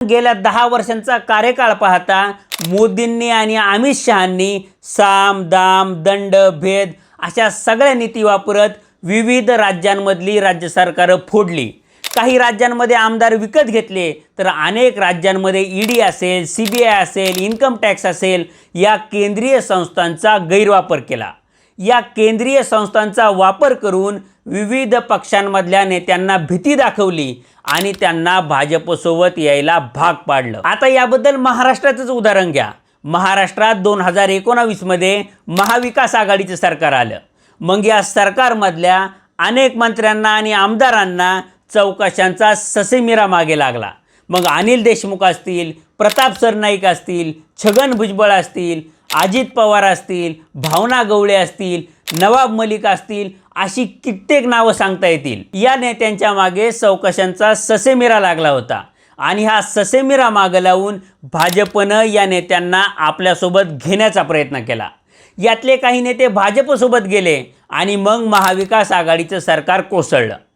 गेल्या दहा वर्षांचा कार्यकाळ पाहता मोदींनी आणि अमित शहांनी साम दाम दंड भेद अशा सगळ्या नीती वापरत विविध राज्यांमधली राज्य सरकारं फोडली. काही राज्यांमध्ये आमदार विकत घेतले तर अनेक राज्यांमध्ये ईडी असेल सी बी आय असेल इन्कम टॅक्स असेल या केंद्रीय संस्थांचा गैरवापर केला. या केंद्रीय संस्थांचा वापर करून विविध पक्षांमधल्या नेत्यांना भीती दाखवली आणि त्यांना भाजपसोबत यायला भाग पाडलं. आता याबद्दल महाराष्ट्राचंच उदाहरण घ्या. महाराष्ट्रात दोन हजार एकोणावीसमध्ये महाविकास आघाडीचं सरकार आलं. मग या सरकारमधल्या अनेक मंत्र्यांना आणि आमदारांना चौकशांचा ससेमिरा मागे लागला. मग अनिल देशमुख असतील प्रताप सरनाईक असतील छगन भुजबळ असतील अजित पवार असतील भावना गवळे असतील नवाब मलिक असतील अशी कित्येक नावं सांगता येतील. या नेत्यांच्या मागे चौकशांचा ससेमिरा लागला होता. आणि हा ससेमिरा मागं लावून भाजपनं या नेत्यांना आपल्यासोबत घेण्याचा प्रयत्न केला. यातले काही नेते भाजपसोबत गेले आणि मग महाविकास आघाडीचं सरकार कोसळलं.